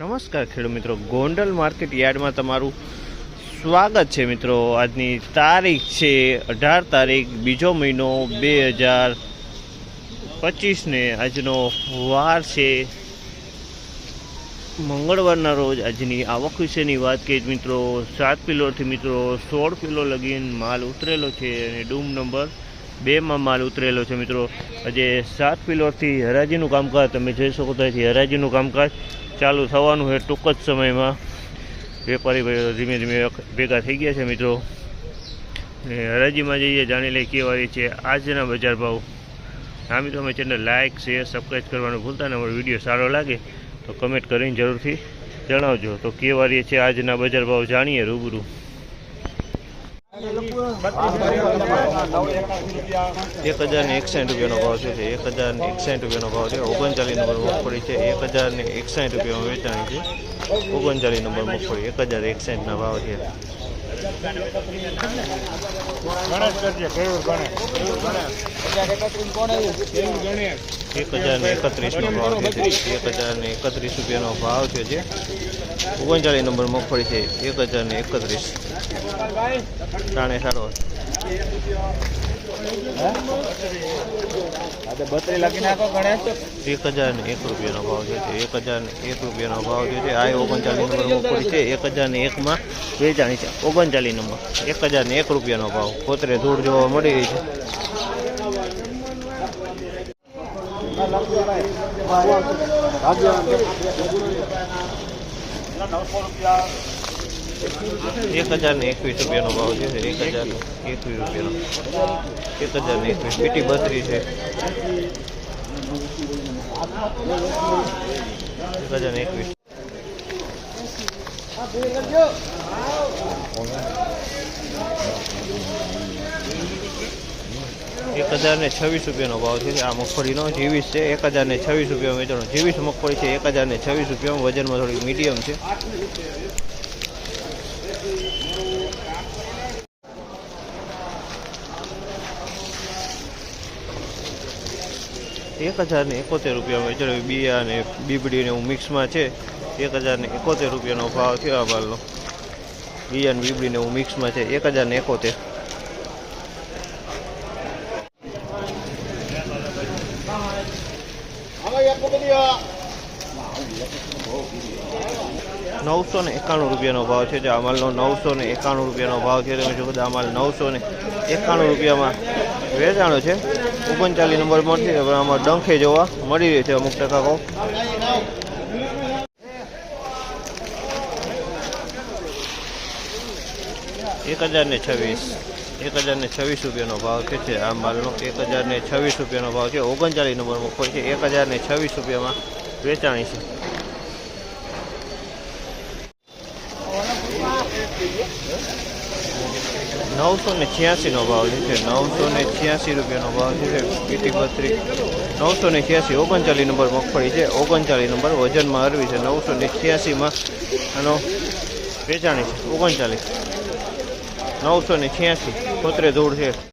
નમસ્કાર ખેડૂત મિત્રો. ગોંડલ માર્કેટ યાર્ડમાં તમારું સ્વાગત છે મિત્રો. આજની તારીખ છે અઢાર તારીખ, બીજો મહિનો બે હજાર પચીસને આજનો વાર છે. મંગળવારના રોજ આજની આવક વિશેની વાત કરીએ મિત્રો, સાત કિલોથી મિત્રો સોળ કિલો લગીન માલ ઉતરેલો છે અને ડૂમ નંબર બેમાં માલ ઉતરેલો છે મિત્રો. આજે સાત પિલરથી હરાજીનું કામકાજ તમે જોઈ શકો તો હરાજીનું કામકાજ ચાલુ થવાનું છે ટૂંક જ સમયમાં. વેપારી ભાઈઓ ધીમે ધીમે ભેગા થઈ ગયા છે મિત્રો. હરાજીમાં જઈએ, જાણી લઈએ કેવા છે આજના બજાર ભાવ. હા મિત્રો અમે ચેનલ લાઇક શેર સબસ્ક્રાઈબ કરવાનું ભૂલતા ને, અમારો વીડિયો સારો લાગે તો કમેન્ટ કરીને જરૂરથી જણાવજો. તો કેવા છે આજના બજાર ભાવ જાણીએ રૂબરૂ. એક હજાર ને એકસાઠ રૂપિયાનો ભાવ છે એક હજાર ને એકસાઠ રૂપિયાનો ભાવ છે. ઓગણચાલીસ નંબર મગફળી છે. એક હજાર ને એકસાઠ રૂપિયામાં વેચાણી છે. ઓગણચાલીસ નંબર મગફળી એક હજાર એકસાઠના ભાવ છે. એક હજાર ને એકત્રીસનો ભાવ છે એક હજાર ને એકત્રીસ રૂપિયાનો ભાવ છે જે. ઓગણચાલીસ નંબર મગફળી છે. એક હજાર ને એકત્રીસ. ટાણે સારો. એક હજાર ને એક રૂપિયાનો ભાવ છે એક હજાર ને એક રૂપિયાનો ભાવ જે છે આ ઓગણચાલીસ નંબર મગફળી છે. એક હજાર ને એકમાં વેચાણી છે. ઓગણચાલીસ નંબર. એક હજાર ને એક રૂપિયાનો ભાવ. પોતરે ધૂળ જોવા મળી રહી છે. એક હજાર ને એકવીસ રૂપિયાનો ભાવ છે એક હજાર એકવીસ રૂપિયાનો. એક હજાર ને એકવીસ. પીટી બત્રી છે. એક હજાર ને એકવીસ. એક હજાર ને છવ્વીસ રૂપિયાનો ભાવ છે આ મગફળીનો જીવીસ છે. એક હજાર ને છવ્વીસ રૂપિયા વેચાણો. જીવીસ મગફળી છે એક હજાર ને છવ્વીસ રૂપિયામાં વજનમાં થોડી મીડિયમ છે. એક હજાર ને એકોતેર રૂપિયા વેચાણ બિયા અને બીબડી ને એવું મિક્સમાં છે. એક હજાર ને એકોતેર રૂપિયાનો ભાવ થયો આ માલનો. બિયા અને બીબડી ને એવું મિક્સમાં છે. એક હજાર ને એકોતેર. નવસો ને એકાણું રૂપિયાનો ભાવ છે. જે આ માલનો નવસો ને એકાણું રૂપિયાનો ભાવ છે. તમે જો બધા આ માલ નવસો ને એકાણું રૂપિયામાં વેચાણો છે. ઓગણચાલીસ નંબર મળશે પણ આમાં ડંખે જોવા મળી રહી છે અમુક ટકા કહો એક હજાર ને છવ્વીસ, એક હજાર ને છવ્વીસ રૂપિયાનો ભાવ છે છે આ માલનો. એક હજાર ને છવ્વીસ રૂપિયાનો ભાવ છે, ઓગણચાલીસ નંબર મગફળી છે. એક હજાર ને છવ્વીસ રૂપિયામાં વેચાણી છે. નવસો ને છ્યાસીનો ભાવ છે નવસો ને છ્યાસી રૂપિયાનો ભાવ છે પીટી બત્રી. નવસો ને છ્યાસી ઓગણચાલીસ નંબર મગફળી છે. ઓગણચાલીસ નંબર વજનમાં અરવી છે. નવસો ને છ્યાસીમાં આનો વેચાણી છે. ઓગણચાલીસ. નવસો ને છ્યાસી. ખોતરે ધૂળ છે.